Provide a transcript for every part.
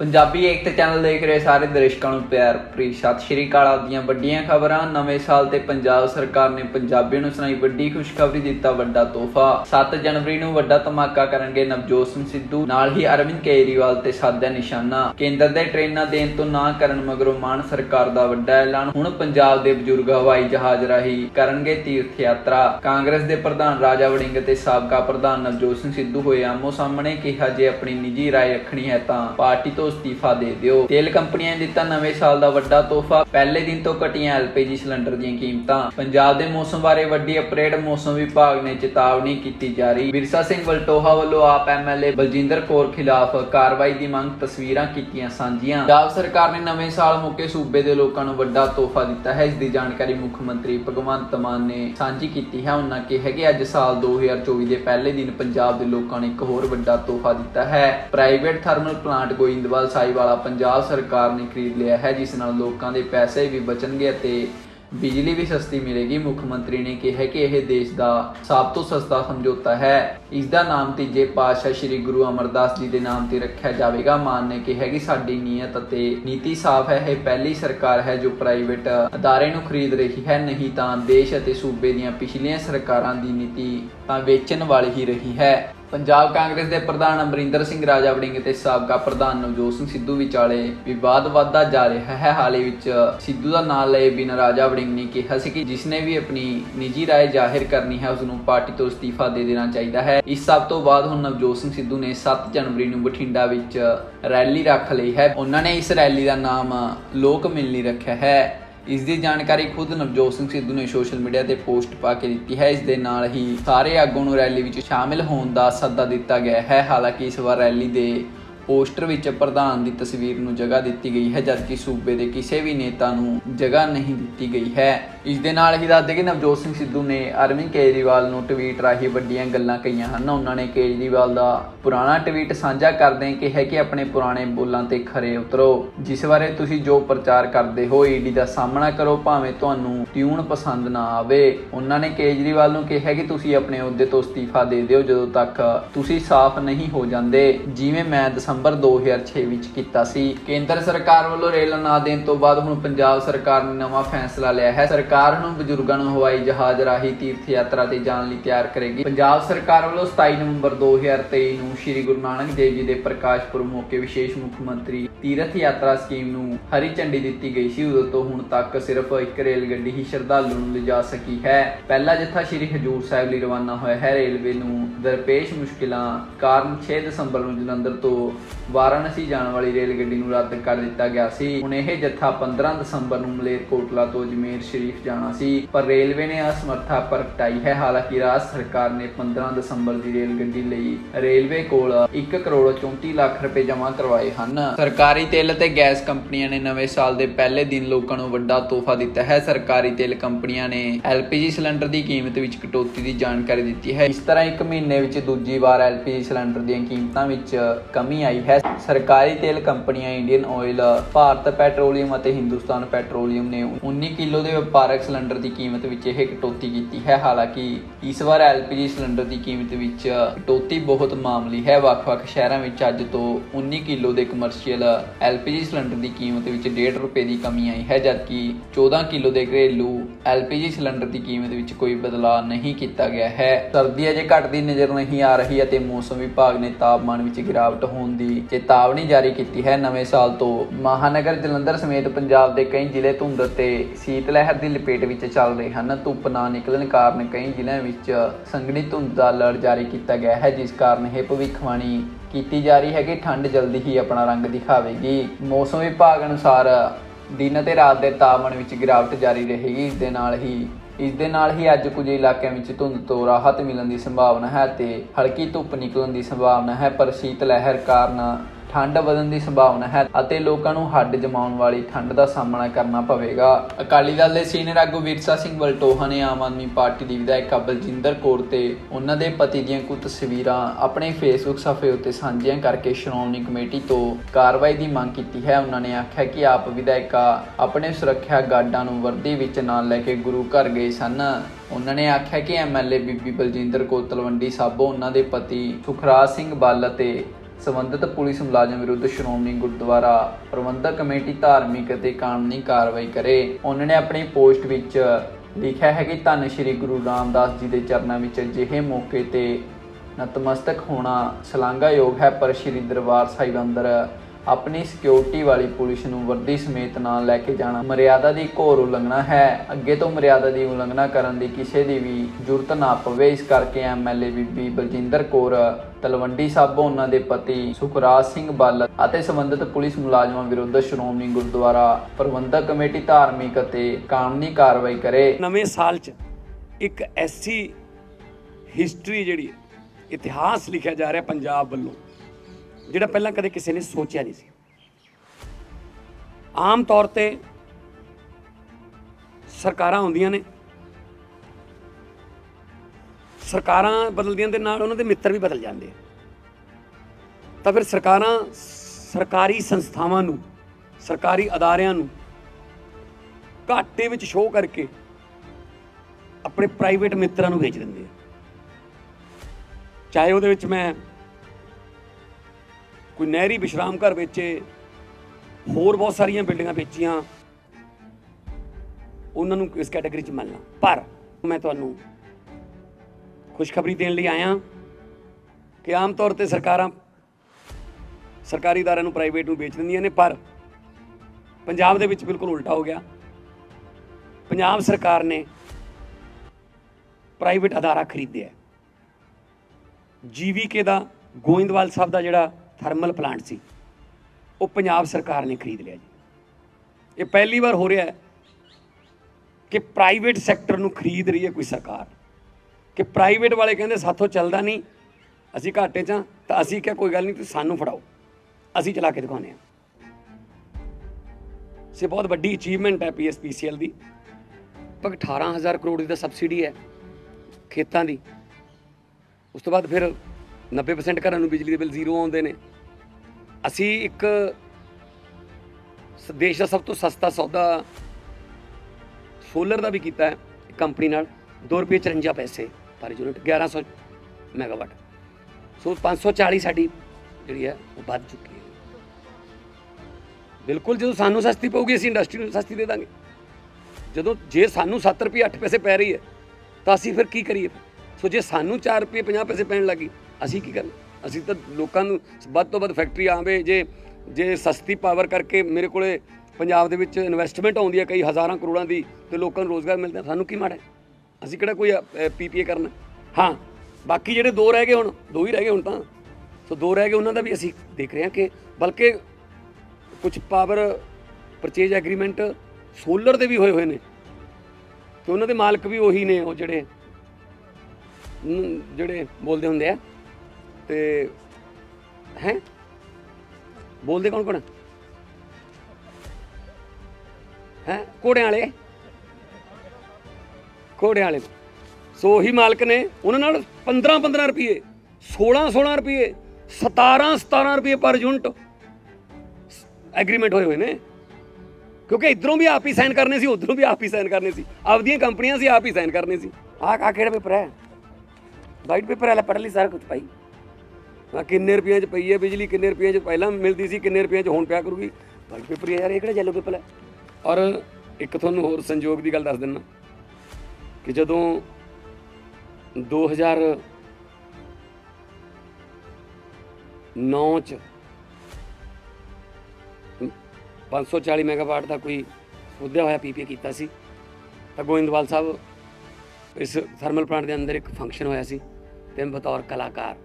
ਪੰਜਾਬੀ ਏਕਤਾ channel ਦੇਖ ਰਹੇ ਸਾਰੇ ਦਰਸ਼ਕਾਂ ਨੂੰ ਪਿਆਰ ਭਰੀ ਸਤਿ ਸ਼੍ਰੀ ਅਕਾਲ। ਆਪ ਵੱਡੀਆਂ ਖਬਰਾਂ, ਨਵੇਂ ਸਾਲ ਤੇ ਪੰਜਾਬ ਸਰਕਾਰ ਨੇ ਪੰਜਾਬੀਆਂ ਨੂੰ ਸੁਣਾਈ ਵੱਡੀ ਖੁਸ਼ਖਬਰੀ ਦਿੱਤਾ ਵੱਡਾ ਤੋਹਫਾ। 7 ਜਨਵਰੀ ਨੂੰ ਵੱਡਾ ਧਮਾਕਾ ਕਰਨਗੇ ਨਵਜੋਤ ਸਿੰਘ ਸਿੱਧੂ, ਨਾਲ ਹੀ ਅਰਵਿੰਦ ਕੇਜਰੀਵਾਲ ਤੇ ਸਾਧਿਆ ਨਿਸ਼ਾਨਾ। ਕੇਂਦਰ ਦੇ ਟ੍ਰੇਨਾਂ ਦੇਣ ਤੋਂ ਨਾ ਕਰਨ ਮਗਰੋਂ ਮਾਨ ਸਰਕਾਰ ਦਾ ਵੱਡਾ ਐਲਾਨ, ਹੁਣ ਪੰਜਾਬ ਦੇ ਬਜ਼ੁਰਗ ਹਵਾਈ ਜਹਾਜ਼ ਰਾਹੀਂ ਕਰਨਗੇ ਤੀਰਥ ਯਾਤਰਾ ਕਾਂਗਰਸ ਦੇ ਪ੍ਰਧਾਨ ਰਾਜਾ ਵੜਿੰਗ ਤੇ ਸਾਬਕਾ ਪ੍ਰਧਾਨ ਨਵਜੋਤ ਸਿੰਘ ਸਿੱਧੂ ਹੋਏ ਆਮੋ ਸਾਹਮਣੇ ਕਿਹਾ, ਜੇ ਆਪਣੀ ਨਿੱਜੀ ਰਾਏ ਰੱਖਣੀ ਹੈ ਤਾਂ ਪਾਰਟੀ ਤੋਂ ਅਸਤੀਫਾ ਦੇ ਦਿਓ। ਤੇਲ ਕੰਪਨੀਆਂ ਨੇ ਦਿੱਤਾ ਨਵੇਂ ਸਾਲ ਦਾ ਵੱਡਾ ਤੋਹਫਾ। ਪਹਿਲੇ ਦਿਨ ਤੋਂ ਘਟੀਆਂ ਐਲਪੀਜੀ ਸਿਲੰਡਰ ਦੀਆਂ ਕੀਮਤਾਂ। ਪੰਜਾਬ ਦੇ ਮੌਸਮ ਬਾਰੇ ਵੱਡੀ ਅਪਡੇਟ ਮੌਸਮ ਵਿਭਾਗ ਨੇ ਚੇਤਾਵਨੀ ਕੀਤੀ ਜਾਰੀ। ਵਿਰਸਾ ਸਿੰਘ ਵਲਟੋਹਾ ਵੱਲੋਂ ਆਪ ਐਮਐਲਏ ਬਲਜਿੰਦਰ ਕੌਰ ਖਿਲਾਫ ਕਾਰਵਾਈ ਦੀ ਮੰਗ ਤਸਵੀਰਾਂ ਕੀਤੀਆਂ ਸਾਂਝੀਆਂ। ਪੰਜਾਬ ਸਰਕਾਰ ਨੇ ਨਵੇਂ ਸਾਲ ਮੌਕੇ ਸੂਬੇ ਦੇ ਲੋਕਾਂ ਨੂੰ ਵੱਡਾ ਤੋਹਫਾ ਦਿੱਤਾ ਹੈ। ਇਸ ਦੀ ਜਾਣਕਾਰੀ ਮੁੱਖ ਮੰਤਰੀ ਭਗਵੰਤ ਮਾਨ ਨੇ ਸਾਂਝੀ ਕੀਤੀ ਹੈ। ਉਹਨਾਂ ਕਿਹਾ ਕਿ ਅੱਜ ਸਾਲ 2024 ਦੇ ਪਹਿਲੇ ਦਿਨ ਪੰਜਾਬ ਦੇ ਲੋਕਾਂ ਨੇ ਇੱਕ ਹੋਰ ਵੱਡਾ ਤੋਹਫਾ ਦਿੱਤਾ ਹੈ। Private thermal plant Goindwal Saiwala Punjab ਸਰਕਾਰ ਨੇ ਖਰੀਦ ਲਿਆ ਹੈ, ਜਿਸ ਨਾਲ ਲੋਕਾਂ ਦੇ ਪੈਸੇ ਵੀ ਬਚਣਗੇ ਅਤੇ ਬਿਜਲੀ ਵੀ ਸਸਤੀ ਮਿਲੇਗੀ। ਮੁੱਖ ਮੰਤਰੀ ਨੇ ਕਿਹਾ ਕਿ ਇਹ ਦੇਸ਼ ਦਾ ਸਭ ਤੋਂ ਸਸਤਾ ਸਮਝੌਤਾ ਹੈ। ਇਸ ਦਾ ਨਾਮ ਤੀਜੇ ਪਾਤਸ਼ਾਹ ਸ੍ਰੀ ਗੁਰੂ ਅਮਰਦਾਸ ਜੀ ਦੇ ਨਾਮ ਤੇ ਰੱਖਿਆ ਜਾਵੇਗਾ। ਮਾਨ ਨੇ ਕਿਹਾ ਕਿ ਸਾਡੀ ਨੀਅਤ ਅਤੇ ਨੀਤੀ ਸਾਫ਼ ਹੈ। ਇਹ ਪਹਿਲੀ ਸਰਕਾਰ ਹੈ ਜੋ ਪ੍ਰਾਈਵੇਟ ਅਦਾਰੇ ਨੂੰ ਖਰੀਦ ਰਹੀ ਹੈ। ਨਹੀਂ ਤਾਂ ਦੇਸ਼ ਅਤੇ ਸੂਬੇ ਦੀਆਂ ਪਿਛਲੀਆਂ ਸਰਕਾਰਾਂ ਦੀ ਨੀਤੀ ਤਾਂ ਵੇਚਣ ਵਾਲੀ ਹੀ ਰਹੀ ਹੈ। ਪੰਜਾਬ ਕਾਂਗਰਸ ਦੇ ਪ੍ਰਧਾਨ ਅਮਰਿੰਦਰ ਸਿੰਘ ਰਾਜਾ ਵੜਿੰਗ ਤੇ ਸਾਬਕਾ ਪ੍ਰਧਾਨ ਨਵਜੋਤ ਸਿੰਘ ਸਿੱਧੂ ਵਿਚਾਲੇ ਵਿਵਾਦ ਵਧਦਾ ਜਾ ਰਿਹਾ ਹੈ। ਹਾਲ ਹੀ ਵਿੱਚ ਸਿੱਧੂ ਦਾ ਨਾਮ ਲਏ ਬਿਨ ਰਾਜਾ ਵੜਿੰਗ ਨੇ ਕਿਹਾ ਸੀ ਕਿ ਜਿਸਨੇ ਵੀ ਆਪਣੀ ਨਿੱਜੀ ਰਾਏ ਜ਼ਾਹਿਰ ਕਰਨੀ ਹੈ ਉਸ ਨੂੰ ਪਾਰਟੀ ਤੋਂ ਅਸਤੀਫਾ ਦੇ ਦੇਣਾ ਚਾਹੀਦਾ ਹੈ। ਇਸ ਸਭ ਤੋਂ ਬਾਅਦ ਹੁਣ ਨਵਜੋਤ ਸਿੰਘ ਸਿੱਧੂ ਨੇ 7 ਜਨਵਰੀ ਨੂੰ ਬਠਿੰਡਾ ਵਿੱਚ ਰੈਲੀ ਰੱਖ ਲਈ ਹੈ। ਉਹਨਾਂ ਨੇ ਇਸ ਰੈਲੀ ਦਾ ਨਾਮ ਲੋਕ ਮਿਲਣੀ ਰੱਖਿਆ ਹੈ। ਇਸ ਦੀ ਜਾਣਕਾਰੀ ਖੁਦ ਨਵਜੋਤ ਸਿੰਘ ਸਿੱਧੂ ਨੇ ਸੋਸ਼ਲ ਮੀਡੀਆ ਤੇ ਪੋਸਟ ਪਾ ਕੇ ਦਿੱਤੀ ਹੈ। ਇਸ ਦੇ ਨਾਲ ਹੀ ਸਾਰੇ ਆਗੂਆਂ ਨੂੰ ਰੈਲੀ ਵਿੱਚ ਸ਼ਾਮਿਲ ਹੋਣ ਦਾ ਸੱਦਾ ਦਿੱਤਾ ਗਿਆ ਹੈ। ਹਾਲਾਂਕਿ ਇਸ ਵਾਰ ਰੈਲੀ ਦੇ ਪੋਸਟਰ ਵਿੱਚ ਪ੍ਰਧਾਨ ਦੀ ਤਸਵੀਰ ਨੂੰ ਜਗ੍ਹਾ ਦਿੱਤੀ ਗਈ ਹੈ, ਜਦਕਿ ਸੂਬੇ ਦੇ ਕਿਸੇ ਵੀ ਨੇਤਾ ਨੂੰ ਜਗ੍ਹਾ ਨਹੀਂ ਦਿੱਤੀ ਗਈ ਹੈ। ਇਸ ਦੇ ਨਾਲ ਹੀ ਦੱਸਦੇ ਕਿ ਨਵਜੋਤ ਸਿੰਘ ਸਿੱਧੂ ਨੇ ਅਰਵਿੰਦ ਕੇਜਰੀਵਾਲ ਨੂੰ ਟਵੀਟ ਰਾਹੀਂ ਵੱਡੀਆਂ ਗੱਲਾਂ ਕਹੀਆਂ ਹਨ। ਉਹਨਾਂ ਨੇ ਕੇਜਰੀਵਾਲ ਦਾ ਪੁਰਾਣਾ ਟਵੀਟ ਸਾਂਝਾ ਕਰਦੇ ਕਿਹਾ ਕਿ ਆਪਣੇ ਪੁਰਾਣੇ ਬੋਲਾਂ ਤੇ ਖਰੇ ਉਤਰੋ। ਜਿਸ ਬਾਰੇ ਤੁਸੀਂ ਜੋ ਪ੍ਰਚਾਰ ਕਰਦੇ ਹੋ, ਈਡੀ ਦਾ ਸਾਹਮਣਾ ਕਰੋ, ਭਾਵੇਂ ਤੁਹਾਨੂੰ ਟਿਊਨ ਪਸੰਦ ਨਾ ਆਵੇ। ਉਹਨਾਂ ਨੇ ਕੇਜਰੀਵਾਲ ਨੂੰ ਕਿਹਾ ਕਿ ਤੁਸੀਂ ਆਪਣੇ ਅਹੁਦੇ ਤੋਂ ਅਸਤੀਫਾ ਦੇ ਦਿਓ ਜਦੋਂ ਤੱਕ ਤੁਸੀਂ ਸਾਫ਼ ਨਹੀਂ ਹੋ ਜਾਂਦੇ। ਜਿਵੇਂ ਮੈਂ ਦਸੰਬਰ 2006 ਵਿੱਚ ਕੀਤਾ ਸੀ। ਕੇਂਦਰ ਸਰਕਾਰ ਵੱਲੋਂ ਰੇਲ ਨਾ ਦੇਣ ਤੋਂ ਬਾਅਦ ਹੁਣ ਪੰਜਾਬ ਸਰਕਾਰ ਨੇ ਨਵਾਂ ਫੈਸਲਾ ਲਿਆ ਹੈ। ਸਰਕਾਰ ਹੁਣ ਬਜ਼ੁਰਗਾਂ ਨੂੰ ਹਵਾਈ ਜਹਾਜ਼ ਰਾਹੀਂ ਤੀਰਥ ਯਾਤਰਾ ਤੇ ਜਾਣ ਲਈ ਤਿਆਰ ਕਰੇਗੀ। ਪੰਜਾਬ ਸਰਕਾਰ ਵੱਲੋਂ 27 ਨਵੰਬਰ 2023 ਨੂੰ ਸ੍ਰੀ ਗੁਰੂ ਨਾਨਕ ਦੇਵ ਜੀ ਦੇ ਪ੍ਰਕਾਸ਼ ਪੁਰਬ ਮੌਕੇ ਵਿਸ਼ੇਸ਼ ਮੁੱਖ ਮੰਤਰੀ ਤੀਰਥ ਯਾਤਰਾ ਸਕੀਮ ਨੂੰ ਹਰੀ ਝੰਡੀ ਦਿੱਤੀ ਗਈ ਸੀ। ਉਦੋਂ ਤੋਂ ਹੁਣ ਤੱਕ ਸਿਰਫ ਇੱਕ ਰੇਲ ਗੱਡੀ ਹੀ ਸ਼ਰਧਾਲੂ ਨੂੰ ਲਿਜਾ ਸਕੀ ਹੈ। ਪਹਿਲਾ ਜਥਾ ਸ੍ਰੀ ਹਜੂਰ ਸਾਹਿਬ ਲਈ ਰਵਾਨਾ ਹੋਇਆ ਹੈ, ਰੇਲਵੇ ਨੂੰ ਦਰਪੇਸ਼ ਮੁਸ਼ਕਿਲਾਂ ਕਾਰਨ 6 ਦਸੰਬਰ ਨੂੰ ਜਲੰਧਰ ਤੋਂ ਵਾਰਾਣਸੀ ਜਾਣ ਵਾਲੀ ਰੇਲ ਗੱਡੀ ਨੂੰ ਰੱਦ ਕਰ ਦਿੱਤਾ ਗਿਆ ਸੀ। ਹੁਣ ਇਹ ਜਥਾ 15 ਦਸੰਬਰ ਨੂੰ ਮਲੇਰਕੋਟਲਾ ਤੋਂ ਜਮੇਰ ਸ਼ਰੀਫ ਜਾਣਾ ਸੀ, ਪਰ ਰੇਲਵੇ ਨੇ ਅਸਮਰੱਥਾ ਪ੍ਰਗਟਾਈ ਹੈ। ਹਾਲਾਂਕਿ ਰਾਜ ਸਰਕਾਰ ਨੇ 15 ਦਸੰਬਰ ਦੀ ਰੇਲ ਗੱਡੀ ਲਈ ਰੇਲਵੇ ਕੋਲ 1 ਕਰੋੜ 34 ਲੱਖ ਰੁਪਏ ਜਮ੍ਹਾਂ ਕਰਵਾਏ ਹਨ। ਸਰਕਾਰੀ ਤੇਲ ਅਤੇ ਗੈਸ ਕੰਪਨੀਆਂ ਨੇ ਨਵੇਂ ਸਾਲ ਦੇ ਪਹਿਲੇ ਦਿਨ ਲੋਕਾਂ ਨੂੰ ਵੱਡਾ ਤੋਹਫਾ ਦਿੱਤਾ ਹੈ। ਸਰਕਾਰੀ ਤੇਲ ਕੰਪਨੀਆਂ ਨੇ ਐਲਪੀਜੀ ਸਿਲੰਡਰ ਦੀ ਕੀਮਤ ਵਿੱਚ ਕਟੌਤੀ ਦੀ ਜਾਣਕਾਰੀ ਦਿੱਤੀ ਹੈ। ਇਸ ਤਰ੍ਹਾਂ ਇੱਕ ਮਹੀਨੇ ਵਿੱਚ ਦੂਜੀ ਵਾਰ ਐਲਪੀਜੀ ਸਿਲੰਡਰ ਦੀਆਂ ਕੀਮਤਾਂ ਵਿੱਚ ਕਮੀ ਆਈ ਹੈ। ਸਰਕਾਰੀ ਤੇਲ ਕੰਪਨੀਆਂ ਇੰਡੀਅਨ ਆਇਲ, ਭਾਰਤ ਪੈਟਰੋਲੀਅਮ ਅਤੇ ਹਿੰਦੁਸਤਾਨ ਪੈਟਰੋਲੀਅਮ ਨੇ 19 ਕਿਲੋ ਦੇ ਵਪਾਰਕ ਸਿਲੰਡਰ ਦੀ ਕੀਮਤ ਵਿੱਚ ਇਹ ਕਟੌਤੀ ਕੀਤੀ ਹੈ। ਹਾਲਾਂਕਿ ਇਸ ਵਾਰ ਐਲਪੀਜੀ ਸਿਲੰਡਰ ਦੀ ਕੀਮਤ ਵਿੱਚ ਕਟੌਤੀ ਬਹੁਤ ਮਾਮੂਲੀ ਹੈ। ਵੱਖ-ਵੱਖ ਸ਼ਹਿਰਾਂ ਵਿੱਚ ਅੱਜ ਤੋਂ 19 ਕਿਲੋ ਦੇ ਕਮਰਸ਼ੀਅਲ ਐਲਪੀਜੀ ਸਿਲੰਡਰ ਦੀ ਕੀਮਤ ਵਿੱਚ 1.5 ਰੁਪਏ ਦੀ ਕਮੀ ਆਈ ਹੈ, ਜਦਕਿ 14 ਕਿਲੋ ਦੇ ਘਰੇਲੂ ਐਲਪੀਜੀ ਸਿਲੰਡਰ ਦੀ ਕੀਮਤ ਵਿੱਚ ਕੋਈ ਬਦਲਾਅ ਨਹੀਂ ਕੀਤਾ ਗਿਆ ਹੈ। ਸਰਦੀ ਅਜੇ ਘਟਦੀ ਨਜ਼ਰ ਨਹੀਂ ਆ ਰਹੀ ਅਤੇ ਮੌਸਮ ਵਿਭਾਗ ਨੇ ਤਾਪਮਾਨ ਵਿੱਚ ਗਿਰਾਵਟ ਹੋਣ ਦੀ ਚੇਤਾਵਨੀ ਜਾਰੀ ਕੀਤੀ ਹੈ। ਨਵੇਂ ਸਾਲ ਤੋਂ ਮਹਾਨਗਰ ਜਲੰਧਰ ਸਮੇਤ ਪੰਜਾਬ ਦੇ ਕਈ ਜ਼ਿਲ੍ਹੇ ਧੁੰਦ ਤੇ ਸੀਤ ਲਹਿਰ ਦੀ ਲਪੇਟ ਵਿੱਚ ਚੱਲ ਰਹੇ ਹਨ। ਧੁੱਪ ਨਾ ਨਿਕਲਣ ਕਾਰਨ ਕਈ ਜ਼ਿਲ੍ਹਿਆਂ ਵਿੱਚ ਸੰਘਣੀ ਧੁੰਦ ਦਾ ਅਲਰਟ ਜਾਰੀ ਕੀਤਾ ਗਿਆ ਹੈ, ਜਿਸ ਕਾਰਨ ਇਹ ਭਵਿੱਖਬਾਣੀ ਕੀਤੀ ਜਾ ਰਹੀ ਹੈ ਕਿ ਠੰਡ ਜਲਦੀ ਹੀ ਆਪਣਾ ਰੰਗ ਦਿਖਾਵੇਗੀ। ਮੌਸਮ ਵਿਭਾਗ ਅਨੁਸਾਰ ਦਿਨ ਅਤੇ ਰਾਤ ਦੇ ਤਾਪਮਾਨ ਵਿੱਚ ਗਿਰਾਵਟ ਜਾਰੀ ਰਹੇਗੀ। ਇਸ ਦੇ ਨਾਲ ਹੀ, ਇਸ ਦੇ ਨਾਲ ਹੀ ਅੱਜ ਕੁਝ ਇਲਾਕਿਆਂ ਵਿੱਚ ਧੁੰਦ ਤੋਂ ਰਾਹਤ ਮਿਲਣ ਦੀ ਸੰਭਾਵਨਾ ਹੈ ਤੇ ਹਲਕੀ ਧੁੱਪ ਨਿਕਲਣ ਦੀ ਸੰਭਾਵਨਾ ਹੈ, ਪਰ ਸ਼ੀਤ ਲਹਿਰ ਕਾਰਨ ਠੰਡ ਵਧਣ ਦੀ ਸੰਭਾਵਨਾ ਹੈ ਅਤੇ ਲੋਕਾਂ ਨੂੰ ਹੱਡ ਜਮਾਉਣ ਵਾਲੀ ਠੰਡ ਦਾ ਸਾਹਮਣਾ ਕਰਨਾ ਪਵੇਗਾ। ਅਕਾਲੀ ਦਲ ਦੇ ਸੀਨੀਅਰ ਆਗੂ ਵਿਰਸਾ ਸਿੰਘ ਵਲਟੋਹਾ ਨੇ ਆਮ ਆਦਮੀ ਪਾਰਟੀ ਦੀ ਵਿਧਾਇਕ ਬਲਜਿੰਦਰ ਕੌਰ ਤੇ ਉਹਨਾਂ ਦੇ ਪਤੀ ਦੀਆਂ ਕੁਝ ਤਸਵੀਰਾਂ ਆਪਣੇ ਫੇਸਬੁੱਕ ਸਫੇ ਉੱਤੇ ਸਾਂਝੀਆਂ ਕਰਕੇ ਸ਼੍ਰੋਮਣੀ ਕਮੇਟੀ ਤੋਂ ਕਾਰਵਾਈ ਦੀ ਮੰਗ ਕੀਤੀ ਹੈ। ਉਹਨਾਂ ਨੇ ਆਖਿਆ ਕਿ ਆਪ ਵਿਧਾਇਕਾ ਆਪਣੇ ਸੁਰੱਖਿਆ ਗਾਰਡਾਂ ਨੂੰ ਵਰਦੀ ਵਿੱਚ ਨਾਲ ਲੈ ਕੇ ਗੁਰੂ ਘਰ ਗਏ ਸਨ। ਉਹਨਾਂ ਨੇ ਆਖਿਆ ਕਿ ਐਮਐਲਏ ਬੀਬੀ ਬਲਜਿੰਦਰ ਕੌਰ ਤਲਵੰਡੀ ਸਾਬੋ, ਉਹਨਾਂ ਦੇ ਪਤੀ ਸੁਖਰਾਜ ਸਿੰਘ ਬੱਲ ਅਤੇ ਸੰਬੰਧਿਤ ਪੁਲਿਸ ਮੁਲਾਜ਼ਮ ਵਿਰੁੱਧ ਸ਼੍ਰੋਮਣੀ ਗੁਰਦੁਆਰਾ ਪ੍ਰਬੰਧਕ ਕਮੇਟੀ ਧਾਰਮਿਕ ਅਤੇ ਕਾਨੂੰਨੀ ਕਾਰਵਾਈ ਕਰੇ। ਉਹਨਾਂ ਨੇ ਆਪਣੀ ਪੋਸਟ ਵਿੱਚ ਲਿਖਿਆ ਹੈ ਕਿ ਧੰਨ ਸ਼੍ਰੀ ਗੁਰੂ ਰਾਮਦਾਸ ਜੀ ਦੇ ਚਰਨਾਂ ਵਿੱਚ ਅਜਿਹੇ ਮੌਕੇ ਤੇ ਨਤਮਸਤਕ ਹੋਣਾ ਸ਼ਲਾਘਾਯੋਗ ਹੈ, ਪਰ ਸ਼੍ਰੀ ਦਰਬਾਰ ਸਾਹਿਬ ਅੰਦਰ ਆਪਣੀ ਸਿਕਿਉਰਿਟੀ ਵਾਲੀ ਪੁਲਿਸ ਨੂੰ ਵਰਦੀ ਸਮੇਤ ਨਾਲ ਲੈ ਕੇ ਜਾਣਾ ਮਰਿਆਦਾ ਦੀ ਘੋਰ ਉਲੰਘਣਾ ਹੈ। ਅੱਗੇ ਤੋਂ ਮਰਿਆਦਾ ਦੀ ਉਲੰਘਣਾ ਕਰਨ ਦੀ ਕਿਸੇ ਦੀ ਵੀ ਜ਼ਰੂਰਤ ਨਾ ਪਵੇ। ਇਸ ਕਰਕੇ ਐਮਐਲਏ ਬੀਬੀ ਬਲਜਿੰਦਰ ਕੌਰ, ਤਲਵੰਡੀ ਸਾਬੋ, ਉਹਨਾਂ ਦੇ ਪਤੀ ਸੁਖਰਾਜ ਸਿੰਘ ਬੱਲ ਅਤੇ ਸੰਬੰਧਿਤ ਪੁਲਿਸ ਮੁਲਾਜ਼ਮਾਂ ਵਿਰੁੱਧ ਸ਼੍ਰੋਮਣੀ ਗੁਰਦੁਆਰਾ ਪ੍ਰਬੰਧਕ ਕਮੇਟੀ ਧਾਰਮਿਕ ਅਤੇ ਕਾਨੂੰਨੀ ਕਾਰਵਾਈ ਕਰੇ। ਨਵੇਂ ਸਾਲ 'ਚ ਇੱਕ ਐਸੀ ਹਿਸਟਰੀ ਜਿਹੜੀ ਇਤਿਹਾਸ ਲਿਖਿਆ ਜਾ ਰਿਹਾ ਪੰਜਾਬ ਵੱਲੋਂ। ਜਿਹੜਾ ਪਹਿਲਾਂ ਕਦੇ ਕਿਸੇ ਨੇ ਸੋਚਿਆ ਨਹੀਂ ਸੀ। ਆਮ ਤੌਰ ਤੇ ਸਰਕਾਰਾਂ ਹੁੰਦੀਆਂ ਨੇ। ਸਰਕਾਰਾਂ ਬਦਲਦੀਆਂ ਦੇ ਨਾਲ ਉਹਨਾਂ ਦੇ ਮਿੱਤਰ ਵੀ ਬਦਲ ਜਾਂਦੇ ਆ। ਤਾਂ ਫਿਰ ਸਰਕਾਰਾਂ ਸਰਕਾਰੀ ਸੰਸਥਾਵਾਂ ਨੂੰ, ਸਰਕਾਰੀ ਅਦਾਰਿਆਂ ਨੂੰ ਘਾਟੇ ਵਿੱਚ ਸ਼ੋਅ ਕਰਕੇ ਆਪਣੇ ਪ੍ਰਾਈਵੇਟ ਮਿੱਤਰਾਂ ਨੂੰ ਵੇਚ ਦਿੰਦੇ ਆ। ਚਾਹੇ ਉਹਦੇ ਵਿੱਚ ਮੈਂ ਕੋਈ ਨਹਿਰੀ ਵਿਸ਼ਰਾਮ ਘਰ ਵੇਚੇ ਹੋਰ ਬਹੁਤ ਸਾਰੀਆਂ ਬਿਲਡਿੰਗਾਂ ਵੇਚੀਆਂ। ਉਹਨਾਂ ਨੂੰ ਇਸ ਕੈਟਾਗਰੀ 'ਚ ਮੰਨਣਾ ਪਰ ਮੈਂ ਤੁਹਾਨੂੰ ਖੁਸ਼ਖਬਰੀ ਦੇਣ ਲਈ ਆਇਆ ਕਿ ਆਮ ਤੌਰ ਤੇ ਸਰਕਾਰਾਂ ਸਰਕਾਰੀ ਅਦਾਰਿਆਂ ਨੂੰ ਪ੍ਰਾਈਵੇਟ ਨੂੰ ਵੇਚ ਦਿੰਦੀਆਂ ਨੇ, ਪਰ ਪੰਜਾਬ ਦੇ ਵਿੱਚ ਬਿਲਕੁਲ ਉਲਟਾ ਹੋ ਗਿਆ। ਪੰਜਾਬ ਸਰਕਾਰ ਨੇ ਪ੍ਰਾਈਵੇਟ ਅਦਾਰਾ ਖਰੀਦਿਆ। ਜੀਵੀਕੇ ਦਾ, ਗੋਇੰਦਵਾਲ ਸਾਹਿਬ ਦਾ ਜਿਹੜਾ ਥਰਮਲ ਪਲਾਂਟ ਸੀ। ਉਹ ਪੰਜਾਬ ਸਰਕਾਰ ਨੇ ਖਰੀਦ ਲਿਆ ਜੀ। ਇਹ ਪਹਿਲੀ ਵਾਰ ਹੋ ਰਿਹਾ ਹੈ ਕਿ ਪ੍ਰਾਈਵੇਟ ਸੈਕਟਰ ਨੂੰ ਖਰੀਦ ਰਹੀ ਹੈ ਕੋਈ ਸਰਕਾਰ। ਕਿ ਪ੍ਰਾਈਵੇਟ ਵਾਲੇ ਕਹਿੰਦੇ, ਸਾਥੋਂ ਚੱਲਦਾ ਨਹੀਂ, ਅਸੀਂ ਘਾਟੇ 'ਚ ਹਾਂ, ਤਾਂ ਅਸੀਂ ਕਿਹਾ, ਕੋਈ ਗੱਲ ਨਹੀਂ, ਤੁਸੀਂ ਸਾਨੂੰ ਫੜਾਓ। ਅਸੀਂ ਚਲਾ ਕੇ ਦਿਖਾਉਂਦੇ ਹਾਂ। ਸੇ ਬਹੁਤ ਵੱਡੀ ਅਚੀਵਮੈਂਟ ਹੈ ਪੀਐਸਪੀਸੀਐਲ ਦੀ। ਲਗਭਗ 18000 ਕਰੋੜ ਦੀ ਤਾਂ ਸਬਸਿਡੀ ਹੈ ਖੇਤਾਂ ਦੀ। ਉਸ ਤੋਂ ਬਾਅਦ ਫਿਰ 90% ਘਰਾਂ ਨੂੰ ਬਿਜਲੀ ਦੇ ਬਿੱਲ ਜ਼ੀਰੋ ਆਉਂਦੇ ਨੇ। ਅਸੀਂ ਇੱਕ ਦੇਸ਼ ਦਾ ਸਭ ਤੋਂ ਸਸਤਾ ਸੌਦਾ ਸੋਲਰ ਦਾ ਵੀ ਕੀਤਾ ਹੈ ਕੰਪਨੀ ਨਾਲ 2 ਰੁਪਏ 54 ਪੈਸੇ ਪਰ ਯੂਨਿਟ 1100 ਮੈਗਾਵਾਟ ਸੋ 540 ਸਾਡੀ ਜਿਹੜੀ ਹੈ, ਉਹ ਵੱਧ ਚੁੱਕੀ ਹੈ। ਬਿਲਕੁਲ ਜਦੋਂ ਸਾਨੂੰ ਸਸਤੀ ਪਊਗੀ, ਅਸੀਂ ਇੰਡਸਟਰੀ ਨੂੰ ਸਸਤੀ ਦੇ ਦਾਂਗੇ। ਜਦੋਂ ਜੇ ਸਾਨੂੰ 7 ਰੁਪਏ 8 ਪੈਸੇ ਪੈ ਰਹੀ ਹੈ, ਤਾਂ ਅਸੀਂ ਫਿਰ ਕੀ ਕਰੀਏ? ਸੋ ਜੇ ਸਾਨੂੰ 4 ਰੁਪਏ 50 ਪੈਸੇ ਪੈਣ ਲੱਗੀ ਅਸੀਂ ਕੀ ਕਰਨਾ? ਅਸੀਂ ਤਾਂ ਲੋਕਾਂ ਨੂੰ ਵੱਧ ਤੋਂ ਵੱਧ ਫੈਕਟਰੀ ਆਵੇ, ਜੇ ਜੇ ਸਸਤੀ ਪਾਵਰ ਕਰਕੇ ਮੇਰੇ ਕੋਲੇ ਪੰਜਾਬ ਦੇ ਵਿੱਚ ਇਨਵੈਸਟਮੈਂਟ ਆਉਂਦੀ ਹੈ ਕਈ ਹਜ਼ਾਰਾਂ ਕਰੋੜਾਂ ਦੀ, ਤੇ ਲੋਕਾਂ ਨੂੰ ਰੋਜ਼ਗਾਰ ਮਿਲਦਾ, ਸਾਨੂੰ ਕੀ ਮਾੜਾ ਅਸੀਂ ਕਿਹੜਾ ਕੋਈ ਪੀਪੀਏ ਕਰਨਾ? ਹਾਂ, ਬਾਕੀ ਜਿਹੜੇ ਦੋ ਰਹਿ ਗਏ ਹੁਣ, ਦੋ ਹੀ ਰਹਿ ਗਏ ਹੁਣ ਤਾਂ। ਸੋ ਦੋ ਰਹਿ ਗਏ ਉਹਨਾਂ ਦਾ ਵੀ ਅਸੀਂ ਦੇਖ ਰਹੇ ਹਾਂ ਕਿ ਬਲਕਿ ਕੁਝ ਪਾਵਰ ਪਰਚੇਜ ਐਗਰੀਮੈਂਟ ਸੋਲਰ ਦੇ ਵੀ ਹੋਏ ਹੋਏ ਨੇ। ਤੇ ਉਹਨਾਂ ਦੇ ਮਾਲਕ ਵੀ ਉਹੀ ਨੇ ਉਹ ਜਿਹੜੇ ਜਿਹੜੇ ਬੋਲਦੇ ਹੁੰਦੇ ਆ। ਤੇ ਹੈ? ਬੋਲਦੇ ਕੌਣ ਕੌਣ? ਹੈ? ਘੋੜਿਆਂ ਵਾਲੇ? ਘੋੜਿਆਂ ਵਾਲੇ। ਸੋ ਉਹੀ ਮਾਲਕ ਨੇ ਉਹਨਾਂ ਨਾਲ 15 15 ਰੁਪਏ 16 16 ਰੁਪਏ 17 17 ਰੁਪਏ ਪਰ ਯੂਨਿਟ ਐਗਰੀਮੈਂਟ ਹੋਏ ਹੋਏ ਨੇ। ਕਿਉਂਕਿ ਇਧਰੋਂ ਵੀ ਆਪ ਹੀ ਸਾਈਨ ਕਰਨੇ ਸੀ, ਉਧਰੋਂ ਵੀ ਆਪ ਹੀ ਸਾਈਨ ਕਰਨੇ ਸੀ। ਆਪਦੀਆਂ ਕੰਪਨੀਆਂ ਸੀ, ਆਪ ਹੀ ਸਾਈਨ ਕਰਨੇ ਸੀ। ਆਹ ਕਾ ਕਿਹੜਾ ਪੇਪਰ ਹੈ? ਵਾਈਟ ਪੇਪਰ ਵਾਲਾ ਪੜ੍ਹ ਲਈ ਸਾਰਾ ਕੁਝ ਭਾਈ। ਆ ਕਿੰਨੇ ਰੁਪਈਆਂ 'ਚ ਪਈ ਹੈ ਬਿਜਲੀ, ਕਿੰਨੇ ਰੁਪਈਆਂ 'ਚ ਪਹਿਲਾਂ ਮਿਲਦੀ ਸੀ, ਕਿੰਨੇ ਰੁਪਈਆਂ 'ਚ ਹੁਣ ਪਿਆ ਕਰੂਗੀ? ਵਾਈਟ ਪੇਪਰ ਯਾਰ ਇਹ ਕਿਹੜਾ ਯੈਲੋ ਪੇਪਰ ਹੈ? ਔਰ ਇੱਕ ਤੁਹਾਨੂੰ ਹੋਰ ਸੰਯੋਗ ਦੀ ਗੱਲ ਦੱਸ ਦਿੰਨਾ ਕਿ ਜਦੋਂ 2009 ਚ 540 ਮੈਗਾਵਾਟ ਦਾ ਕੋਈ ਸੋਧਿਆ ਹੋਇਆ ਪੀਪੀਏ ਕੀਤਾ ਸੀ, ਤਾਂ ਗੋਇੰਦਵਾਲ ਸਾਹਿਬ ਇਸ ਥਰਮਲ ਪਲਾਂਟ ਦੇ ਅੰਦਰ ਇੱਕ ਫੰਕਸ਼ਨ ਹੋਇਆ ਸੀ, ਤੇ ਬਤੌਰ ਕਲਾਕਾਰ।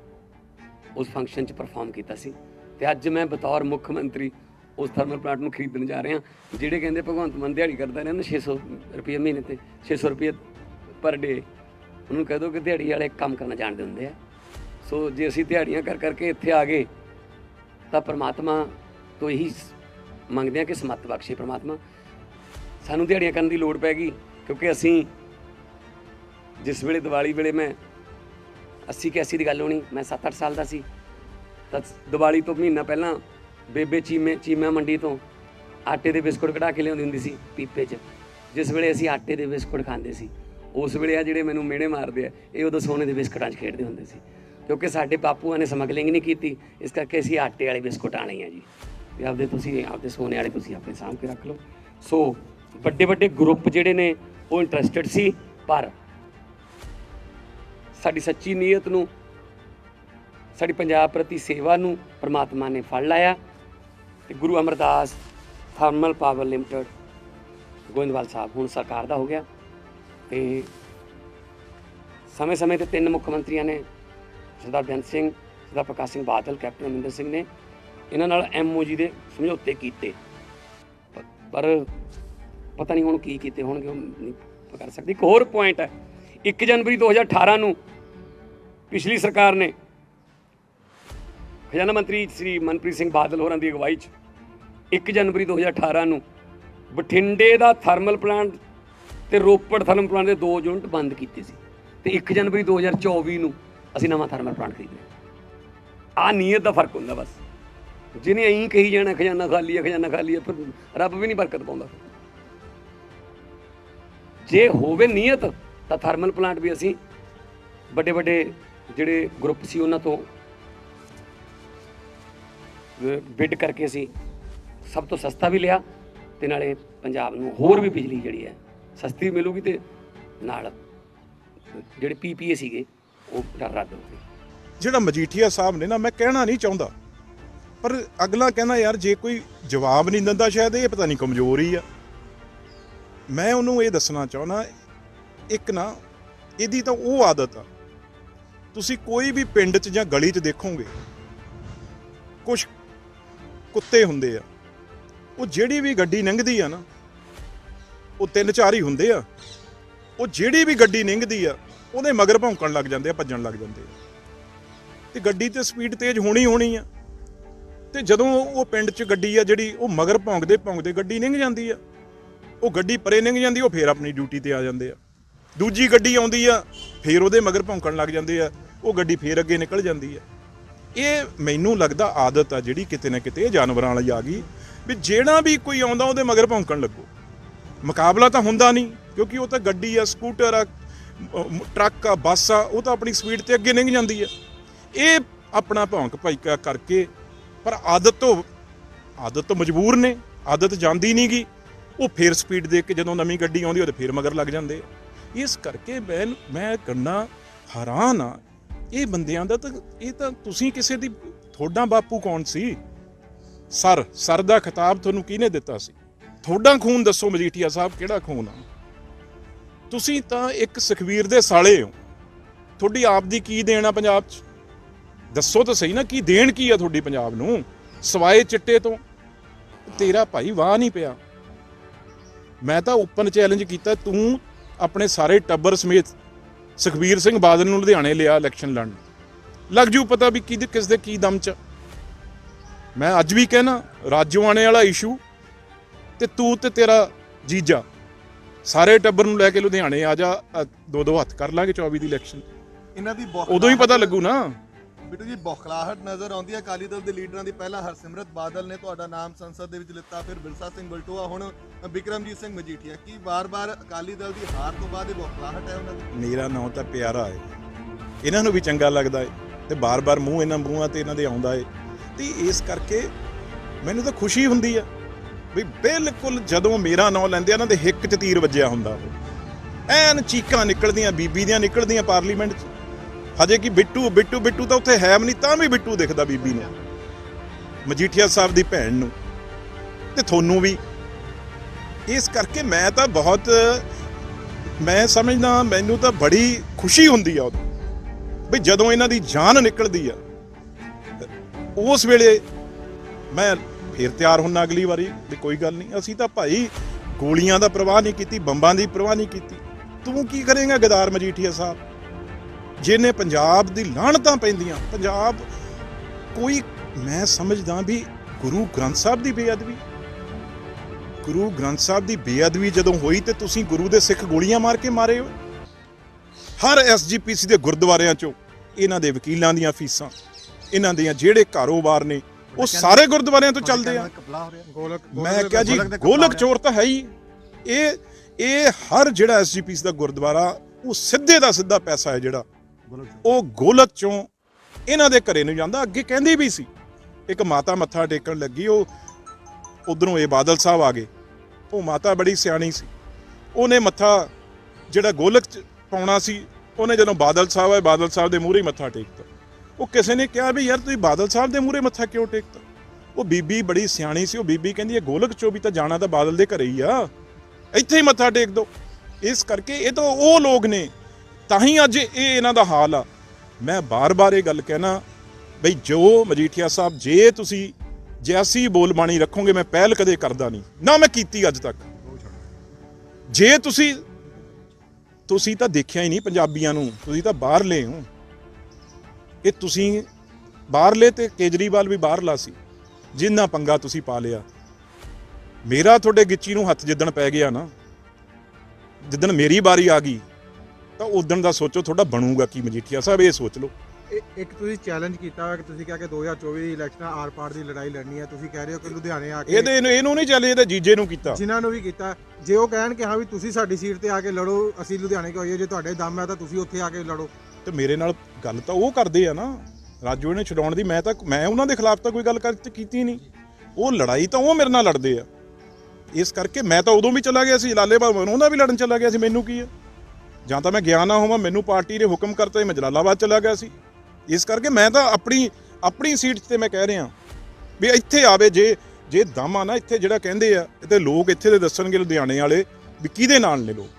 ਉਸ ਫੰਕਸ਼ਨ 'ਚ ਪਰਫਾਰਮ ਕੀਤਾ ਸੀ। ਤੇ ਅੱਜ ਮੈਂ ਬਤੌਰ ਮੁੱਖ ਮੰਤਰੀ ਉਸ ਥਰਮਲ ਪਲਾਂਟ ਨੂੰ ਖਰੀਦਣ ਜਾ ਰਿਹਾ। ਜਿਹੜੇ ਕਹਿੰਦੇ ਭਗਵੰਤ ਮਾਨ ਦਿਹਾੜੀ ਕਰਦਾ ਰਹਿੰਦਾ 600 ਰੁਪਏ ਮਹੀਨੇ ਤੇ 600 ਰੁਪਏ ਪਰ ਡੇ ਉਹਨੂੰ ਕਹਿ ਦੋ ਕਿ ਦਿਹਾੜੀ ਵਾਲੇ ਕੰਮ ਕਰਨਾ ਜਾਣਦੇ ਹੁੰਦੇ ਆ। ਸੋ ਜੇ ਅਸੀਂ ਦਿਹਾੜੀਆਂ ਕਰ ਕਰਕੇ ਇੱਥੇ ਆ ਗਏ, ਤਾਂ ਪ੍ਰਮਾਤਮਾ ਤੋਂ ਇਹੀ ਮੰਗਦੇ ਆ ਕਿ ਸਮੱਤ ਬਖਸ਼ੇ ਪ੍ਰਮਾਤਮਾ। ਸਾਨੂੰ ਦਿਹਾੜੀਆਂ ਕਰਨ ਦੀ ਲੋੜ ਪੈ ਗਈ, ਕਿਉਂਕਿ ਅਸੀਂ ਜਿਸ ਵੇਲੇ ਦੀਵਾਲੀ ਵੇਲੇ ਮੈਂ 80 81 ਦੀ ਗੱਲ ਹੋਣੀ, ਮੈਂ 7-8 ਸਾਲ ਦਾ ਸੀ। ਤਾਂ ਦੀਵਾਲੀ ਤੋਂ ਮਹੀਨਾ ਪਹਿਲਾਂ ਬੇਬੇ ਚੀਮੇ ਚੀਮਾ ਮੰਡੀ ਤੋਂ ਆਟੇ ਦੇ ਬਿਸਕੁਟ ਕਢਾ ਕੇ ਲਿਆਉਂਦੀ ਹੁੰਦੀ ਸੀ ਪੀਪੇ 'ਚ। ਜਿਸ ਵੇਲੇ ਅਸੀਂ ਆਟੇ ਦੇ ਬਿਸਕੁਟ ਖਾਂਦੇ ਸੀ, ਉਸ ਵੇਲੇ ਆ ਜਿਹੜੇ ਮੈਨੂੰ ਮਿਹਣੇ ਮਾਰਦੇ ਆ, ਇਹ ਉਦੋਂ ਸੋਨੇ ਦੇ ਬਿਸਕੁਟਾਂ 'ਚ ਖੇਡਦੇ ਹੁੰਦੇ ਸੀ। ਕਿਉਂਕਿ ਸਾਡੇ ਬਾਪੂਆਂ ਨੇ ਸਮਗਲਿੰਗ ਨਹੀਂ ਕੀਤੀ, ਇਸ ਕਰਕੇ ਅਸੀਂ ਆਟੇ ਵਾਲੇ ਬਿਸਕੁਟ ਆਣੇ ਆ ਜੀ। ਤੇ ਆਪਦੇ ਤੁਸੀਂ ਆਪਦੇ ਸੋਨੇ ਵਾਲੇ ਤੁਸੀਂ ਆਪਣੇ ਸਾਂਭ ਕੇ ਰੱਖ ਲਓ। ਸੋ ਵੱਡੇ ਵੱਡੇ ਗਰੁੱਪ ਜਿਹੜੇ ਨੇ, ਉਹ ਇੰਟਰਸਟਿਡ ਸੀ, ਪਰ ਸਾਡੀ ਸੱਚੀ ਨੀਅਤ ਨੂੰ, ਸਾਡੀ ਪੰਜਾਬ ਪ੍ਰਤੀ ਸੇਵਾ ਨੂੰ ਪਰਮਾਤਮਾ ਨੇ ਫੜ ਲਾਇਆ ਤੇ Guru Amardas thermal power limited Goindwal Sahib ਹੁਣ ਸਰਕਾਰ ਦਾ ਹੋ ਗਿਆ ਤੇ ਸਮੇਂ-ਸਮੇਂ ਤੇ ਤਿੰਨ ਮੁੱਖ ਮੰਤਰੀਆਂ ਨੇ ਸਰਦਾਰ ਬੇਅੰਤ ਸਿੰਘ, ਸਰਦਾਰ ਪ੍ਰਕਾਸ਼ ਸਿੰਘ ਬਾਦਲ, ਕੈਪਟਨ ਅਮਰਿੰਦਰ ਸਿੰਘ ਨੇ ਇਹਨਾਂ ਨਾਲ ਐਮਓਜੀ ਦੇ ਸਮਝੌਤੇ ਕੀਤੇ। ਪਰ ਪਤਾ ਨਹੀਂ ਹੁਣ ਕੀ ਕੀਤੇ ਹੋਣਗੇ ਉਹ ਨਹੀਂ ਕਰ ਸਕਦੇ। ਇੱਕ ਹੋਰ ਪੁਆਇੰਟ ਹੈ 1 ਜਨਵਰੀ 2018 ਨੂੰ ਪਿਛਲੀ ਸਰਕਾਰ ਨੇ ਖਜ਼ਾਨਾ ਮੰਤਰੀ ਸ੍ਰੀ ਮਨਪ੍ਰੀਤ ਸਿੰਘ ਬਾਦਲ ਹੋਰਾਂ ਦੀ ਅਗਵਾਈ 'ਚ 1 ਜਨਵਰੀ 2018 ਨੂੰ ਬਠਿੰਡੇ ਦਾ ਥਰਮਲ ਪਲਾਂਟ ਤੇ ਰੋਪੜ ਥਰਮਲ ਪਲਾਂਟ ਦੇ ਦੋ ਯੂਨਿਟ ਬੰਦ ਕੀਤੇ ਸੀ ਤੇ 1 ਜਨਵਰੀ 2024 ਨੂੰ ਅਸੀਂ ਨਵਾਂ ਥਰਮਲ ਪਲਾਂਟ ਖਰੀਦਣਾ ਆ ਨੀਅਤ ਦਾ ਫ਼ਰਕ ਹੁੰਦਾ ਬਸ। ਜਿਹਨੇ ਐਂ ਕਹੀ ਜਾਣਾ, ਖਜ਼ਾਨਾ ਖਾਲੀ ਹੈ ਖਜ਼ਾਨਾ ਖਾਲੀ ਹੈ ਫਿਰ ਰੱਬ ਵੀ ਨਹੀਂ ਬਰਕਤ ਪਾਉਂਦਾ। ਜੇ ਹੋਵੇ ਨੀਅਤ, ਤਾਂ ਥਰਮਲ ਪਲਾਂਟ ਵੀ ਅਸੀਂ ਵੱਡੇ ਵੱਡੇ ਜਿਹੜੇ ਗਰੁੱਪ ਸੀ ਉਹਨਾਂ ਤੋਂ ਬਿਡ ਕਰਕੇ ਅਸੀਂ ਸਭ ਤੋਂ ਸਸਤਾ ਵੀ ਲਿਆ ਤੇ ਨਾਲੇ ਪੰਜਾਬ ਨੂੰ ਹੋਰ ਵੀ ਬਿਜਲੀ ਜਿਹੜੀ ਹੈ, ਸਸਤੀ ਮਿਲੂਗੀ ਤੇ ਨਾਲ ਜਿਹੜੇ ਪੀਪੀਏ ਸੀਗੇ, ਉਹ ਰੱਦ ਹੋ ਗਏ। ਜਿਹੜਾ ਮਜੀਠੀਆ ਸਾਹਿਬ ਨੇ ਨਾ, ਮੈਂ ਕਹਿਣਾ ਨਹੀਂ ਚਾਹੁੰਦਾ, ਪਰ ਅਗਲਾ ਕਹਿੰਦਾ ਯਾਰ ਜੇ ਕੋਈ ਜਵਾਬ ਨਹੀਂ ਦਿੰਦਾ ਸ਼ਾਇਦ, ਇਹ ਪਤਾ ਨਹੀਂ ਕਮਜ਼ੋਰੀ ਆ। ਮੈਂ ਉਹਨੂੰ ਇਹ ਦੱਸਣਾ ਚਾਹੁੰਦਾ, ਇੱਕ ਨਾ, ਇਹਦੀ ਤਾਂ ਉਹ ਆਦਤ ਆ ਤੁਸੀਂ ਕੋਈ ਵੀ ਪਿੰਡ 'ਚ ਜਾਂ ਗਲੀ 'ਚ ਦੇਖੋਗੇ ਕੁਝ ਕੁੱਤੇ ਹੁੰਦੇ ਆ। ਉਹ ਜਿਹੜੀ ਵੀ ਗੱਡੀ ਲੰਘਦੀ ਆ ਨਾ, ਉਹ ਤਿੰਨ ਚਾਰ ਹੀ ਹੁੰਦੇ ਆ। ਉਹ ਜਿਹੜੀ ਵੀ ਗੱਡੀ ਲੰਘਦੀ ਆ, ਉਹਦੇ ਮਗਰ ਭੌਂਕਣ ਲੱਗ ਜਾਂਦੇ ਆ, ਭੱਜਣ ਲੱਗ ਜਾਂਦੇ ਆ। ਤੇ ਗੱਡੀ ਤੇ ਸਪੀਡ ਤੇਜ਼ ਹੋਣੀ ਹੋਣੀ ਆ। ਤੇ ਜਦੋਂ ਉਹ ਪਿੰਡ 'ਚ ਗੱਡੀ ਆ ਜਿਹੜੀ, ਉਹ ਮਗਰ ਭੌਂਕਦੇ ਭੌਂਕਦੇ ਗੱਡੀ ਲੰਘ ਜਾਂਦੀ ਆ। ਉਹ ਗੱਡੀ ਪਰੇ ਲੰਘ ਜਾਂਦੀ, ਉਹ ਫੇਰ ਆਪਣੀ ਡਿਊਟੀ ਤੇ ਆ ਜਾਂਦੇ ਆ। ਦੂਜੀ ਗੱਡੀ ਆਉਂਦੀ ਆ, ਫੇਰ ਉਹਦੇ ਮਗਰ ਭੌਂਕਣ ਲੱਗ ਜਾਂਦੇ ਆ, ਉਹ ਗੱਡੀ ਫੇਰ ਅੱਗੇ ਨਿਕਲ ਜਾਂਦੀ ਆ। ਇਹ ਮੈਨੂੰ ਲੱਗਦਾ ਆਦਤ ਆ ਜਿਹੜੀ ਕਿਤੇ ਨਾ ਕਿਤੇ ਇਹ ਜਾਨਵਰਾਂ ਵਾਲੀ ਆ ਗਈ, ਵੀ ਜਿਹੜਾ ਵੀ ਕੋਈ ਆਉਂਦਾ ਉਹਦੇ ਮਗਰ ਭੌਂਕਣ ਲੱਗੋ। ਮੁਕਾਬਲਾ ਤਾਂ ਹੁੰਦਾ ਨਹੀਂ, ਕਿਉਂਕਿ ਉਹ ਤਾਂ ਗੱਡੀ ਆ, ਸਕੂਟਰ ਆ ਟਰੱਕ ਆ, ਬੱਸ ਆ, ਉਹ ਤਾਂ ਆਪਣੀ ਸਪੀਡ ਤੇ ਅੱਗੇ ਲੰਘ ਜਾਂਦੀ ਆ। ਇਹ ਆਪਣਾ ਭੌਂਕ ਭਾਈਕਾ ਕਰਕੇ, ਪਰ ਆਦਤ ਤੋਂ ਆਦਤ ਤੋਂ ਮਜਬੂਰ ਨੇ, ਆਦਤ ਜਾਂਦੀ ਨਹੀਂ ਗੀ ਉਹ ਫੇਰ ਸਪੀਡ ਦੇ ਕੇ ਜਦੋਂ ਨਵੀਂ ਗੱਡੀ ਆਉਂਦੀ ਉਹਦੇ ਫੇਰ ਮਗਰ ਲੱਗ ਜਾਂਦੇ ਆ। ਇਸ ਕਰਕੇ ਮੈਂ ਮੈਂ ਕਰਨਾ ਹੈਰਾਨ ਆ। ਇਹ ਬੰਦਿਆਂ ਦਾ ਤਾਂ, ਇਹ ਤਾਂ ਤੁਸੀਂ ਕਿਸੇ ਦੀ, ਤੁਹਾਡਾ ਬਾਪੂ ਕੌਣ ਸੀ? ਸਰ ਸਰ ਦਾ ਖਿਤਾਬ ਤੁਹਾਨੂੰ ਕਿਹਨੇ ਦਿੱਤਾ ਸੀ? ਤੁਹਾਡਾ ਖੂਨ ਦੱਸੋ ਮਜੀਠੀਆ ਸਾਹਿਬ, ਕਿਹੜਾ ਖੂਨ ਆ? ਤੁਸੀਂ ਤਾਂ ਇੱਕ ਸੁਖਵੀਰ ਦੇ ਸਾਲੇ ਹੋ। ਤੁਹਾਡੀ ਆਪ ਦੀ ਕੀ ਦੇਣ ਆ ਪੰਜਾਬ 'ਚ? ਦੱਸੋ ਤਾਂ ਸਹੀ ਨਾ, ਕੀ ਦੇਣ ਕੀ ਆ ਤੁਹਾਡੀ ਪੰਜਾਬ ਨੂੰ? ਸਵਾਏ ਚਿੱਟੇ ਤੋਂ। ਤੇਰਾ ਭਾਈ ਵਾਹ ਨਹੀਂ ਪਿਆ। ਮੈਂ ਤਾਂ ਓਪਨ ਚੈਲੰਜ ਕੀਤਾ, ਤੂੰ ਆਪਣੇ ਸਾਰੇ ਟੱਬਰ ਸਮੇਤ ਸੁਖਬੀਰ ਸਿੰਘ ਬਾਦਲ ਨੂੰ ਲੁਧਿਆਣੇ ਲਿਆ ਇਲੈਕਸ਼ਨ ਲੜਨ। ਲੱਗ ਜੂ ਪਤਾ ਵੀ ਕਿਹਦੇ ਕਿਸ ਦੇ ਕੀ ਦਮ ਚ। ਮੈਂ ਅੱਜ ਵੀ ਕਹਿਣਾ ਰਾਜੋਆਣੇ ਵਾਲਾ ਇਸ਼ੂ ਤੇ ਤੂੰ ਤੇ ਤੇਰਾ ਜੀਜਾ ਸਾਰੇ ਟੱਬਰ ਨੂੰ ਲੈ ਕੇ ਲੁਧਿਆਣੇ ਆ ਜਾ ਦੋ ਦੋ ਹੱਥ ਕਰ ਲਾਂਗੇ 24 ਦੀ ਇਲੈਕਸ਼ਨ ਇਹਨਾਂ ਦੀ ਉਦੋਂ ਹੀ ਪਤਾ ਲੱਗੂ ਨਾ। ਬਿੱਟੂ ਜੀ ਬੌਖਲਾਹਟ ਨਜ਼ਰ ਆਉਂਦੀ ਹੈ। ਅਕਾਲੀ ਦਲ ਦੇ ਲੀਡਰਾਂ ਦੀ ਪਹਿਲਾਂ ਹਰਸਿਮਰਤ ਬਾਦਲ ਨੇ ਤੁਹਾਡਾ ਨਾਮ ਸੰਸਦ ਦੇ ਵਿੱਚ ਲਿੱਤਾ, ਫਿਰ ਬਿਰਸਾ ਸਿੰਘ ਬਲਟੋਆ, ਹੁਣ ਬਿਕਰਮਜੀਤ ਸਿੰਘ ਮਜੀਠੀਆ। ਕੀ ਵਾਰ-ਵਾਰ ਅਕਾਲੀ ਦਲ ਦੀ ਹਾਰ ਤੋਂ ਬਾਅਦ ਇਹ ਬੌਖਲਾਹਟ ਹੈ ਉਹਨਾਂ ਦੀ? ਮੇਰਾ ਨਾਂ ਤਾਂ ਪਿਆਰਾ ਹੈ। ਇਹਨਾਂ ਨੂੰ ਵੀ ਚੰਗਾ ਲੱਗਦਾ ਹੈ ਤੇ ਬਾਰ-ਬਾਰ ਮੂੰਹ ਇਹਨਾਂ ਮੂੰਹਾਂ ਤੇ ਇਹਨਾਂ ਦੇ ਆਉਂਦਾ ਹੈ। ਤੇ ਇਸ ਕਰਕੇ ਮੈਨੂੰ ਤਾਂ ਖੁਸ਼ੀ ਹੁੰਦੀ ਆ ਵੀ ਬਿਲਕੁਲ ਜਦੋਂ ਮੇਰਾ ਨਾਂ ਲੈਂਦੇ ਆ, ਇਹਨਾਂ ਦੇ ਹਿੱਕ 'ਚ ਤੀਰ ਵੱਜਿਆ ਹੁੰਦਾ ਉਹ। ਐਨ ਚੀਕਾਂ ਨਿਕਲਦੀਆਂ, ਬੀਬੀ ਦੀਆਂ ਨਿਕਲਦੀਆਂ ਪਾਰਲੀਮੈਂਟ 'ਚ। ਹਜੇ ਕਿ ਬਿੱਟੂ ਬਿੱਟੂ ਬਿੱਟੂ ਤਾਂ ਉੱਥੇ ਹੈ ਵੀ ਨਹੀਂ, ਤਾਂ ਵੀ ਬਿੱਟੂ ਦਿਖਦਾ ਬੀਬੀ ਨੂੰ। ਮਜੀਠੀਆ ਸਾਹਿਬ ਦੀ ਭੈਣ ਨੂੰ। ਤੇ ਤੁਹਾਨੂੰ ਵੀ। ਇਸ ਕਰਕੇ ਮੈਂ ਤਾਂ ਬਹੁਤ, ਮੈਂ ਸਮਝਦਾ, ਮੈਨੂੰ ਤਾਂ ਬੜੀ ਖੁਸ਼ੀ ਹੁੰਦੀ ਆ ਉਦੋਂ, ਵੀ ਜਦੋਂ ਇਹਨਾਂ ਦੀ ਜਾਨ ਨਿਕਲਦੀ ਆ। ਉਸ ਵੇਲੇ ਮੈਂ ਫੇਰ ਤਿਆਰ ਹੁੰਨਾ ਅਗਲੀ ਵਾਰੀ, ਵੀ ਕੋਈ ਗੱਲ ਨਹੀਂ, ਅਸੀਂ ਤਾਂ ਭਾਈ ਗੋਲੀਆਂ ਦਾ ਪ੍ਰਵਾਹ ਨਹੀਂ ਕੀਤੀ, ਬੰਬਾਂ ਦੀ ਪ੍ਰਵਾਹ ਨਹੀਂ ਕੀਤੀ। ਤੂੰ ਕੀ ਕਰੇਂਗਾ ਗਦਾਰ ਮਜੀਠੀਆ ਸਾਹਿਬ? ਜਿਹਨੇ ਪੰਜਾਬ ਦੀ ਲਾਹਣਤਾਂ ਪੈਂਦੀਆਂ ਪੰਜਾਬ ਕੋਈ ਮੈਂ ਸਮਝਦਾ ਵੀ ਗੁਰੂ ਗ੍ਰੰਥ ਸਾਹਿਬ ਦੀ ਬੇਅਦਬੀ। ਗੁਰੂ ਗ੍ਰੰਥ ਸਾਹਿਬ ਦੀ ਬੇਅਦਬੀ ਜਦੋਂ ਹੋਈ ਤੇ ਤੁਸੀਂ ਗੁਰੂ ਦੇ ਸਿੱਖ ਗੋਲੀਆਂ ਮਾਰ ਕੇ ਮਾਰੇ ਹੋ। ਹਰ ਐਸਜੀਪੀਸੀ ਦੇ ਗੁਰਦੁਆਰਿਆਂ ਚੋਂ ਇਹਨਾਂ ਦੇ ਵਕੀਲਾਂ ਦੀਆਂ ਫੀਸਾਂ ਇਹਨਾਂ ਦੀਆਂ ਜਿਹੜੇ ਕਾਰੋਬਾਰ ਨੇ ਉਹ ਸਾਰੇ ਗੁਰਦੁਆਰਿਆਂ ਤੋਂ ਚੱਲਦੇ ਆ। ਮੈਂ ਕਿਹਾ ਜੀ ਗੋਲਕ ਚੋਰ ਤਾਂ ਹੈ ਹੀ। ਇਹ ਇਹ ਹਰ ਜਿਹੜਾ ਐਸਜੀਪੀਸੀ ਦਾ ਗੁਰਦੁਆਰਾ ਉਹ ਸਿੱਧੇ ਦਾ ਸਿੱਧਾ ਪੈਸਾ ਹੈ ਜਿਹੜਾ। ਉਹ ਗੋਲਕ ਚੋਂ ਇਹਨਾਂ ਦੇ ਘਰੇ ਨੂੰ ਜਾਂਦਾ, ਅੱਗੇ ਕਹਿੰਦੀ ਵੀ ਸੀ, ਇੱਕ ਮਾਤਾ ਮੱਥਾ ਟੇਕਣ ਲੱਗੀ, ਉਹ ਉਧਰੋਂ ਇਹ ਬਾਦਲ ਸਾਹਿਬ ਆ ਗਏ। ਉਹ ਮਾਤਾ ਬੜੀ ਸਿਆਣੀ ਸੀ। ਉਹਨੇ ਮੱਥਾ ਜਿਹੜਾ ਗੋਲਕ ਚ ਪਾਉਣਾ ਸੀ, ਉਹਨੇ ਜਦੋਂ ਬਾਦਲ ਸਾਹਿਬ ਆਏ, ਬਾਦਲ ਸਾਹਿਬ ਦੇ ਮੂਹਰੇ ਮੱਥਾ ਟੇਕਤਾ। ਉਹ ਕਿਸੇ ਨੇ ਕਿਹਾ ਵੀ, ਯਾਰ ਤੁਸੀਂ ਬਾਦਲ ਸਾਹਿਬ ਦੇ ਮੂਹਰੇ ਮੱਥਾ ਕਿਉਂ ਟੇਕਤਾ? ਉਹ ਬੀਬੀ ਬੜੀ ਸਿਆਣੀ ਸੀ, ਉਹ ਬੀਬੀ ਕਹਿੰਦੀ, ਇਹ ਗੋਲਕ ਚੋਂ ਵੀ ਤਾਂ ਜਾਣਾ ਤਾਂ ਬਾਦਲ ਦੇ ਘਰੇ ਹੀ ਆ। ਇੱਥੇ ਹੀ ਮੱਥਾ ਟੇਕ ਦੋ। ਇਸ ਕਰਕੇ ਇਹ ਤਾਂ ਉਹ ਲੋਕ ਨੇ ਤਾਂ ਹੀ ਅੱਜ ਇਹ ਇਹਨਾਂ ਦਾ ਹਾਲ ਆ। ਮੈਂ ਬਾਰ-ਬਾਰ ਇਹ ਗੱਲ ਕਹਿਣਾ, ਬਈ ਜੋ ਮਜੀਠੀਆ ਸਾਹਿਬ, ਜੇ ਤੁਸੀਂ ਜੈਸੀ ਬੋਲਬਾਣੀ ਰੱਖੋਗੇ, ਮੈਂ ਪਹਿਲ ਕਦੇ ਕਰਦਾ ਨਹੀਂ। ਨਾ ਮੈਂ ਕੀਤੀ ਅੱਜ ਤੱਕ। ਜੇ ਤੁਸੀਂ ਤੁਸੀਂ ਤਾਂ ਦੇਖਿਆ ਹੀ ਨਹੀਂ ਪੰਜਾਬੀਆਂ ਨੂੰ, ਤੁਸੀਂ ਤਾਂ ਬਾਹਰਲੇ ਹੋ। ਇਹ ਤੁਸੀਂ ਬਾਹਰਲੇ ਤੇ ਕੇਜਰੀਵਾਲ ਵੀ ਬਾਹਰਲਾ ਸੀ, ਜਿੰਨਾ ਪੰਗਾ ਤੁਸੀਂ ਪਾ ਲਿਆ। ਮੇਰਾ ਤੁਹਾਡੇ ਗਿੱਚੀ ਨੂੰ ਹੱਥ ਜਿੱਦਣ ਪੈ ਗਿਆ ਨਾ, ਜਿੱਦਣ ਮੇਰੀ ਵਾਰੀ ਆ ਗਈ ਤਾਂ ਉਦੋਂ ਦਾ ਸੋਚੋ ਤੁਹਾਡਾ ਬਣੂਗਾ ਕੀ ਮਜੀਠੀਆ ਸਾਹਿਬ ਇਹ ਸੋਚ ਲਓ। ਇਹ- ਇੱਕ ਤੁਸੀਂ ਚੈਲੰਜ ਕੀਤਾ ਹੋਇਆ ਕਿ ਤੁਸੀਂ ਕਿਹਾ ਕਿ 2024 ਦੀ ਇਲੈਕਸ਼ਨਾਂ ਆਰ ਪਾਰ ਦੀ ਲੜਾਈ ਲੜਨੀ ਹੈ ਤੁਸੀਂ ਕਹਿ ਰਹੇ ਹੋ ਕਿ ਲੁਧਿਆਣੇ ਆ ਕੇ ਇਹਦੇ ਇਹਨੂੰ- ਇਹਨੂੰ ਨਹੀਂ ਚੱਲੇ ਇਹਦੇ ਜੀਜੇ ਨੂੰ ਕੀਤਾ। ਜਿਨ੍ਹਾਂ ਨੂੰ ਵੀ ਕੀਤਾ। ਜੇ ਉਹ ਕਹਿਣ ਕਿ ਹਾਂ ਵੀ ਤੁਸੀਂ ਸਾਡੀ ਸੀਟ ਤੇ ਆ ਕੇ ਲੜੋ ਅਸੀਂ ਲੁਧਿਆਣੇ ਕਿਉਂ ਆਈਏ? ਜੇ ਤੁਹਾਡੇ ਦਮ ਹੈ ਤਾਂ ਤੁਸੀਂ ਉੱਥੇ ਆ ਕੇ ਲੜੋ। ਤੇ ਮੇਰੇ ਨਾਲ ਗੱਲ ਤਾਂ ਉਹ ਕਰਦੇ ਆ ਨਾ ਰਾਜੂ ਨੇ ਛਡਾਉਣ ਦੀ ਮੈਂ ਤਾਂ ਮੈਂ ਉਹਨਾਂ ਦੇ ਖਿਲਾਫ ਤਾਂ ਕੋਈ ਗੱਲ ਕਰ ਕੀਤੀ ਨਹੀਂ। ਉਹ ਲੜਾਈ ਤਾਂ ਉਹ ਮੇਰੇ ਨਾਲ ਲੜਦੇ ਆ। ਇਸ ਕਰਕੇ ਮੈਂ ਤਾਂ ਉਦੋਂ ਵੀ ਚਲਾ ਗਿਆ ਸੀ ਲਾਲੇ ਬਾਬਾ ਉਹਨਾਂ ਵੀ ਲੜਨ ਚਲਾ ਗਿਆ ਸੀ ਮੈਨੂੰ ਕੀ ਆ? ਜਾਂ ਤਾਂ ਮੈਂ ਗਿਆ ਨਾ ਹੋਵਾਂ ਮੈਨੂੰ ਪਾਰਟੀ ਦੇ ਹੁਕਮ ਕਰਤਾ ਸੀ, ਮੈਂ ਜਲਾਲਾਬਾਦ ਚਲਾ ਗਿਆ ਸੀ। ਇਸ ਕਰਕੇ ਮੈਂ ਤਾਂ ਆਪਣੀ ਆਪਣੀ ਸੀਟ ਤੇ ਮੈਂ ਕਹਿ ਰਿਹਾ। ਵੀ ਇੱਥੇ ਆਵੇ ਜੇ ਜੇ ਦਮ ਆ ਨਾ ਇੱਥੇ ਜਿਹੜਾ ਕਹਿੰਦੇ ਆ ਤੇ ਲੋਕ ਇੱਥੇ ਦੇ ਦੱਸਣਗੇ ਲੁਧਿਆਣੇ ਵਾਲੇ ਵੀ ਕਿਹਦੇ ਨਾਲ ਨੇ ਲੋਕ?